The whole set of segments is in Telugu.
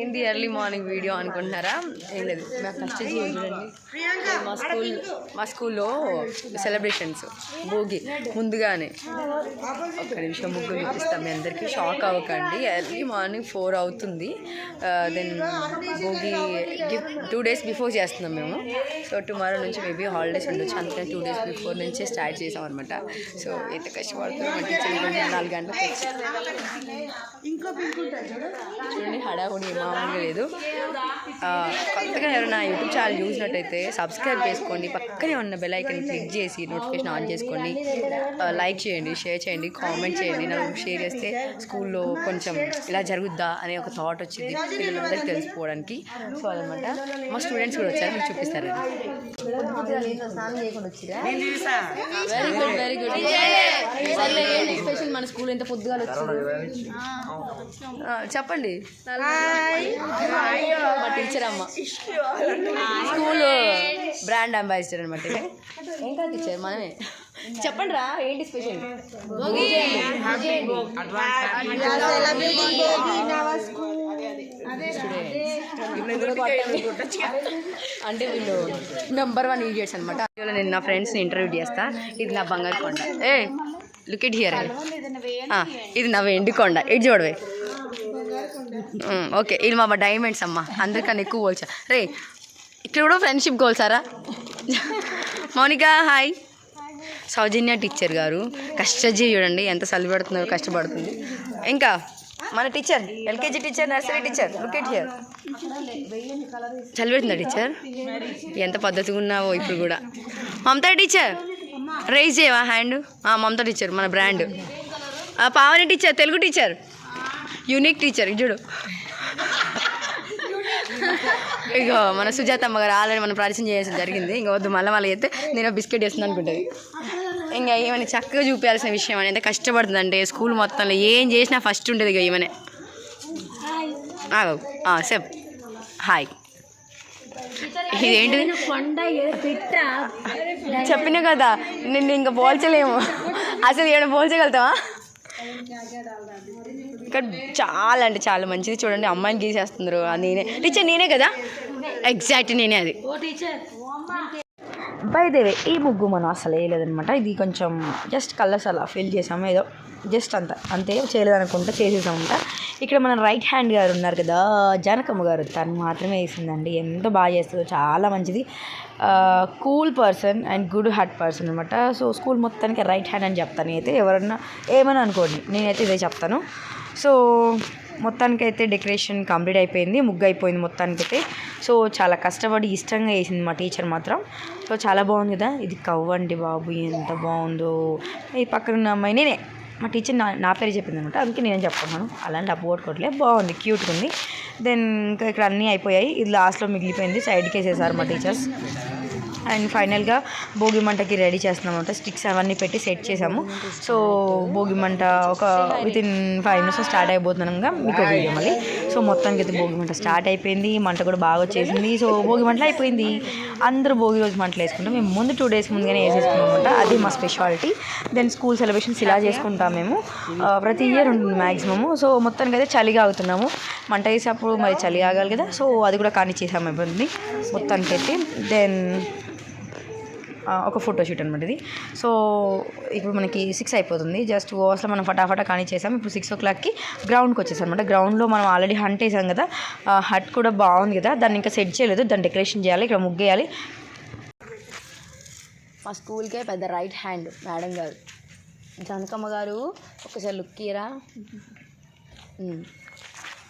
ఏంది ఎర్లీ మార్నింగ్ వీడియో అనుకుంటున్నారా? ఏం లేదు. మా ఫస్ట్ చూడండి. మా స్కూల్ మా స్కూల్లో సెలబ్రేషన్స్ భోగి. ముందుగానే. ఒక్క నిమిషం ముగ్గురు చూపిస్తాం మీ అందరికీ. షాక్ అవ్వకండి. ఎర్లీ మార్నింగ్ ఫోర్ అవుతుంది. Then Bhogi two days before చేస్తున్నాం మేము. సో టుమారో నుంచి మేబీ హాలిడేస్ ఉండొచ్చు. అందుకని టూ డేస్ బిఫోర్ నుంచే స్టార్ట్ చేసాం అనమాట సో ఎంత కష్టపడుతున్నాం నాలుగు గంటలకు చూడండి హడావుడి మామూలుగా లేదు. కొత్తగా ఎవరైనా యూట్యూబ్ ఛానల్ చూసినట్టయితే సబ్స్క్రైబ్ చేసుకోండి. పక్కనే ఉన్న బెల్ ఐకన్ క్లిక్ చేసి నోటిఫికేషన్ ఆన్ చేసుకోండి. లైక్ చేయండి షేర్ చేయండి కామెంట్ చేయండి. నాకు షేర్ చేస్తే స్కూల్లో కొంచెం ఇలా జరుగుద్దా అనే ఒక థాట్ వచ్చింది పిల్లలందరికీ తెలిసిపోవడానికి. సో అదనమాట మా స్టూడెంట్స్ కూడా వచ్చారు మీకు చూపిస్తారు వెరీ గుడ్ వెరీ గుడ్ సర్లే ఏంటి స్పెషల్ మన స్కూల్ ఎంత పొద్దుగా వచ్చింది ఆ, చెప్పండి మా టీచర్ అమ్మ స్కూల్ బ్రాండ్ అంబాసిడర్ అనమాట ఇంకా టీచర్ మనమే చెప్పండి రా ఏంటి స్పెషల్ అంటే వీళ్ళు నెంబర్ వన్ ఈడియట్స్ అనమాట నేను నా ఫ్రెండ్స్ని ఇంటర్వ్యూ చేస్తా ఇది నా బంగారు కొండ ఏ లుక్ ఇట్ హియర్ ఇది నా వెండి కొండ ఇటు చూడవే ఓకే. ఇది మా డైమండ్స్ అమ్మ. అందరికన్నా ఎక్కువ గోల్సా రే ఇక్కడ కూడా ఫ్రెండ్షిప్ గోల్సారా మౌనిక హాయ్ సౌజన్య టీచర్ గారు. కష్టజీ చూడండి ఎంత చలిపెడుతున్నారు కష్టపడుతుంది. ఇంకా మన teacher LKG teacher nursery teacher okay teacher చలిపెడుతుందా teacher ఎంత పద్ధతిగా ఉన్నావో ఇప్పుడు కూడా. మమతా టీచర్ రైజ్ చేయవా హ్యాండ్ మమతా టీచర్ మన brand Pavani teacher Telugu teacher unique teacher చూడు. ఇగో మన సుజాతమ్మ గారు ఆల్రెడీ మనం పరిచయం చేయాల్సి జరిగింది. ఇంకా వద్దు మళ్ళీ మళ్ళీ అయితే నేను బిస్కెట్ చేస్తుంది అనుకుంటుంది. ఇంకా ఏమైనా చక్కగా చూపించాల్సిన విషయం అని. ఎంత కష్టపడుతుంది అంటే స్కూల్ మొత్తంలో ఏం చేసినా ఫస్ట్ ఉండేది ఇక ఈమెనే. ఆ, చెప్ హాయ్ ఇదేంటిది? చెప్పినా కదా. నిన్ను ఇంకా పోల్చలేము. అసలు ఏమైనా పోల్చగలుగుతావా? ఇక్కడ చాలా అంటే చాలా మంచిది చూడండి. అమ్మాయిని గీసేస్తున్నారు. నేనే. టీచర్ నేనే కదా? ఎగ్జాక్ట్ నేనే అది. బై దేవే ఈ ముగ్గు మనం అసలు వేయలేదనమాట ఇది కొంచెం జస్ట్ కలర్స్ అలా ఫిల్ చేసాము. ఏదో జస్ట్ అంత అంతే చేయలేదనుకుంటా చేసేసామంట. ఇక్కడ మన రైట్ హ్యాండ్ గారు ఉన్నారు కదా జానకమ్మ గారు తను మాత్రమే వేసిందండి. ఎంత బాగా చేస్తుందో చాలా మంచిది. Cool person and good heart person అనమాట సో స్కూల్ మొత్తానికి రైట్ హ్యాండ్ అని చెప్తాను. అయితే ఎవరన్నా ఏమని అనుకోండి నేనైతే ఇదే చెప్తాను. సో మొత్తానికైతే డెకరేషన్ కంప్లీట్ అయిపోయింది ముగ్గు అయిపోయింది మొత్తానికైతే. సో చాలా కష్టపడి ఇష్టంగా వేసింది మా టీచర్ మాత్రం. సో చాలా బాగుంది కదా ఇది కవ్వండి బాబు ఎంత బాగుందో. ఈ పక్కన ఉన్న అమ్మాయి నేనే. మా టీచర్ నా నా పేరు చెప్పింది అనమాట అందుకే నేను చెప్పుకున్నాను అలాంటి డబ్బు కొట్టుకోవట్లే బాగుంది క్యూట్గా ఉంది. దెన్ ఇంకా ఇక్కడ అన్నీ అయిపోయాయి ఇది లాస్ట్లో మిగిలిపోయింది సైడ్కి వేసేసారు మా టీచర్స్. అండ్ ఫైనల్గా భోగి మంటకి రెడీ చేస్తున్నామంట. స్టిక్స్ అవన్నీ పెట్టి సెట్ చేసాము సో భోగి మంట ఒక within five minutes start అయిపోతున్నాగా మీకు వీడియో మళ్ళీ. సో మొత్తానికి అయితే భోగి మంట స్టార్ట్ అయిపోయింది. మంట కూడా బాగా వచ్చేసింది. సో భోగి మంటలు అయిపోయింది. అందరూ భోగి రోజు మంటలు వేసుకుంటాం. మేము ముందు టూ డేస్ ముందుగానే వేసేసుకున్నాం అనమాట అది మా స్పెషాలిటీ దెన్ స్కూల్ సెలబ్రేషన్స్ ఇలా చేసుకుంటాం మేము. ప్రతి ఇయర్ ఉంటుంది మ్యాక్సిమము సో మొత్తానికి అయితే చలిగా ఆగుతున్నాము. మంట వేసేటప్పుడు మరి చలి ఆగాలి కదా. సో అది కూడా కానీ చేసాము అయిపోయింది మొత్తానికి అయితే దెన్ ఒక ఫోటో షూట్ అనమాట ఇది. సో ఇప్పుడు మనకి సిక్స్ అయిపోతుంది. జస్ట్ ఓవర్స్లో మనం ఫటాఫటా కానీ చేసాం. ఇప్పుడు సిక్స్ ఓ క్లాక్కి గ్రౌండ్కి వచ్చేసాం అనమాట గ్రౌండ్లో మనం ఆల్రెడీ హంట్ వేసాం కదా. హట్ కూడా బాగుంది కదా. దాన్ని ఇంకా సెట్ చేయలేదు. దాన్ని డెకరేషన్ చేయాలి. ఇక్కడ ముగ్గేయాలి. మా స్కూల్కే పెద్ద రైట్ హ్యాండ్ మేడం గారు. జనకమ్మ గారు ఒకసారి లుక్ ఇయరా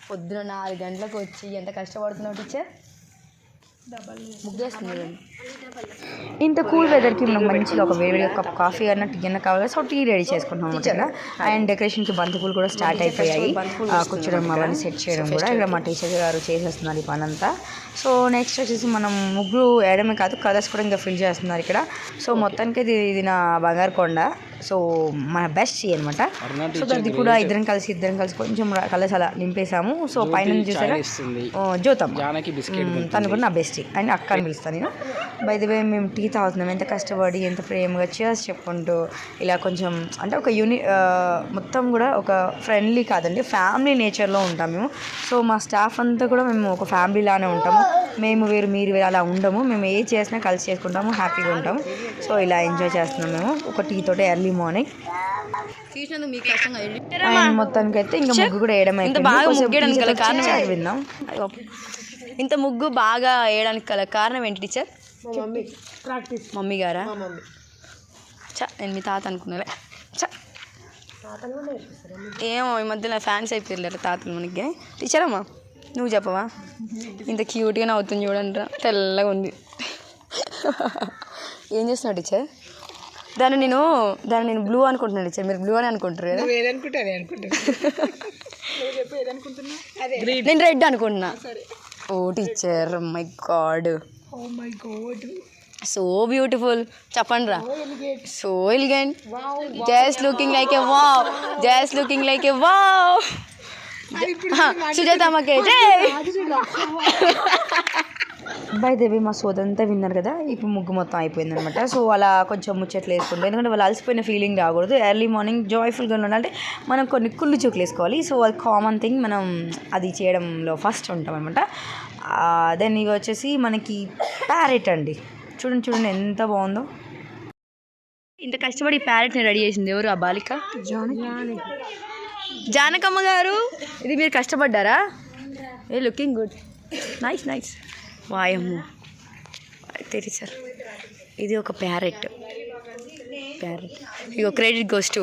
పొద్దున నాలుగు గంటలకు వచ్చి ఎంత కష్టపడుతున్నావు టీచర్ ముగ్గేస్తుంది ఇంత కూల్ వెదర్కి మనం మంచిగా ఒక వేడి కప్ కాఫీ అన్న టీ అన్న కావాలి సో టీ రెడీ చేసుకుంటాం అనమాట అండ్ డెకరేషన్కి బంతిపూలు కూడా స్టార్ట్ అయిపోయాయి. ఆ, కూర్చోడం అవన్నీ సెట్ చేయడం కూడా ఇక్కడ మా టీచర్ గారు చేసేస్తున్నారు ఈ పని అంతా సో నెక్స్ట్ వచ్చేసి మనం ముగ్గురు వేయడమే కాదు కలర్స్ కూడా ఇంకా ఫిల్ చేస్తున్నారు ఇక్కడ. సో మొత్తానికి ఇది ఇది నా బంగారు కొండ. సో మన బెస్ట్ అనమాట సో అది కూడా ఇద్దరం కలిసి ఇద్దరం కలిసి కొంచెం కలర్స్ అలా నింపేసాము సో పైన చూసారా? మ్మ్, తను కూడా నా బెస్ట్ అండ్ అక్క అని పిలుస్తాను నేను. బై ది వే మేము టీ తాగుతున్నాం. ఎంత కష్టపడి ఎంత ప్రేమగా చేసి చెప్పుకుంటూ ఇలా కొంచెం అంటే ఒక యూని మొత్తం కూడా ఒక ఫ్రెండ్లీ కాదండి ఫ్యామిలీ నేచర్లో ఉంటాం మేము. సో మా స్టాఫ్ అంతా కూడా మేము ఒక ఫ్యామిలీ లానే ఉంటాము. మేము వేరు మీరు వేరు అలా ఉండము. మేము ఏ చేసినా కలిసి చేసుకుంటాము హ్యాపీగా ఉంటాము. సో ఇలా ఎంజాయ్ చేస్తున్నాం మేము. ఒక టీ తోటి ఎర్లీ మార్నింగ్. అండ్ మొత్తానికి అయితే ఇంకా ముగ్గు కూడా వేయడం అయిపోయింది. విందాం. ఇంత ముగ్గు బాగా వేయడానికి గల కారణం ఏంటి టీచర్? మమ్మీ. గారా? చ నేను మీ తాత అనుకున్నాలే. చ ఏమో ఈ మధ్యలో ఫ్యాన్స్ అయిపోయారు తాతలు మనకి. టీచర్ అమ్మా నువ్వు చెప్పవా? ఇంత క్యూట్గా నవ్వుతుంది చూడండి తెల్లగా ఉంది. ఏం చేస్తున్నావు టీచర్? దాన్ని నేను దాన్ని నేను బ్లూ అనుకుంటున్నాను టీచర్. మీరు బ్లూ అని అనుకుంటారు కదా? నేను రెడ్ అనుకుంటున్నా. ఓ teacher my God. So beautiful చెప్పండి రా so elegant just looking like a wow just looking like a wow సుజాతమ్మకే జై బై దేవి మా సోదంతా విన్నారు కదా? ఇప్పుడు ముగ్గు మొత్తం అయిపోయింది అనమాట సో అలా కొంచెం ముచ్చట్లు వేసుకుంటాం. ఎందుకంటే వాళ్ళు అలసిపోయిన ఫీలింగ్ రాకూడదు. ఎర్లీ మార్నింగ్ జాయ్ఫుల్గా ఉండాలంటే మనం కొన్ని కుళ్ళు చూకులు వేసుకోవాలి. సో అది కామన్ థింగ్ మనం అది చేయడంలో ఫస్ట్ ఉంటాం అనమాట దెన్ ఇవి వచ్చేసి మనకి ప్యారెట్ అండి. చూడండి చూడండి ఎంత బాగుందో. ఇంత కష్టపడి ప్యారెట్ని రెడీ చేసింది ఎవరు? ఆ బాలిక? జానకమ్మ గారు ఇది మీరు కష్టపడ్డారా? ఏ లుకింగ్ గుడ్ నైస్ నైస్ వాయమ్ము తెరి సార్ ఇది ఒక ప్యారెట్ ప్యారెట్ ఇగో క్రెడిట్ గోస్ టు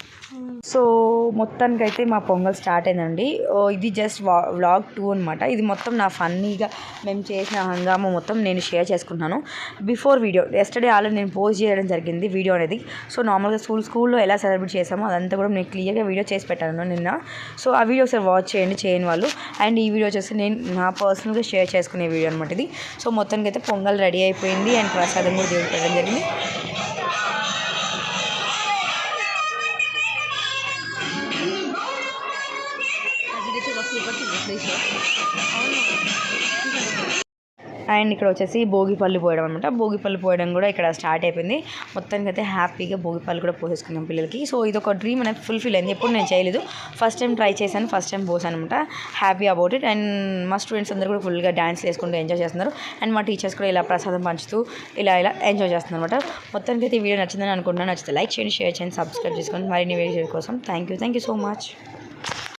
సో మొత్తానికి అయితే మా పొంగల్ స్టార్ట్ అయిందండి. ఓ, ఇది జస్ట్ వ్లాగ్ టూ అనమాట ఇది మొత్తం నా ఫన్నీగా మేము చేసిన హంగామా మొత్తం నేను షేర్ చేసుకుంటున్నాను. బిఫోర్ వీడియో ఎస్టర్డే ఆల్రెడీ నేను పోస్ట్ చేయడం జరిగింది వీడియో అనేది. సో నార్మల్గా స్కూల్ స్కూల్లో ఎలా సెలబ్రేట్ చేసామో అదంతా కూడా నేను క్లియర్గా వీడియో చేసి పెట్టాను నిన్న. సో ఆ వీడియో ఒకసారి వాచ్ చేయండి చేయని వాళ్ళు. అండ్ ఈ వీడియో వచ్చేసి నేను నా పర్సనల్గా షేర్ చేసుకునే వీడియో అనమాట ఇది. సో మొత్తానికి అయితే పొంగల్ రెడీ అయిపోయింది అండ్ ప్రసాదం కూడా దేవుడు పెట్టడం జరిగింది. అండ్ ఇక్కడ వచ్చేసి భోగిపల్లి పోయడం అనమాట భోగిపల్లి పోయడం కూడా ఇక్కడ స్టార్ట్ అయిపోయింది. మొత్తానికి అయితే హ్యాపీగా భోగిపల్లి కూడా పోసేసుకున్నాం పిల్లలకి. సో ఇది ఒక డ్రీమ్ అనేది ఫుల్ఫిల్ అయింది. ఎప్పుడు నేను చేయలేదు. ఫస్ట్ టైం ట్రై చేశాను ఫస్ట్ టైం పోసాను అనమాట హ్యాపీ అబౌట్ ఇట్ అండ్ మా స్టూడెంట్స్ అందరూ కూడా ఫుల్గా డ్యాన్స్ వేసుకుంటూ ఎంజాయ్ చేస్తున్నారు. అండ్ మా టీచర్స్ కూడా ఇలా ప్రసాదం పంచుతూ ఇలా ఇలా ఎంజాయ్ చేస్తున్నారు అనమాట మొత్తానికి అయితే ఈ వీడియో నచ్చిందని అనుకుంటున్నాను. నచ్చితే లైక్ చేయండి షేర్ చేయండి సబ్స్క్రైబ్ చేసుకోండి. మరిన్ని వీడియో కోసం. Thank you thank you so much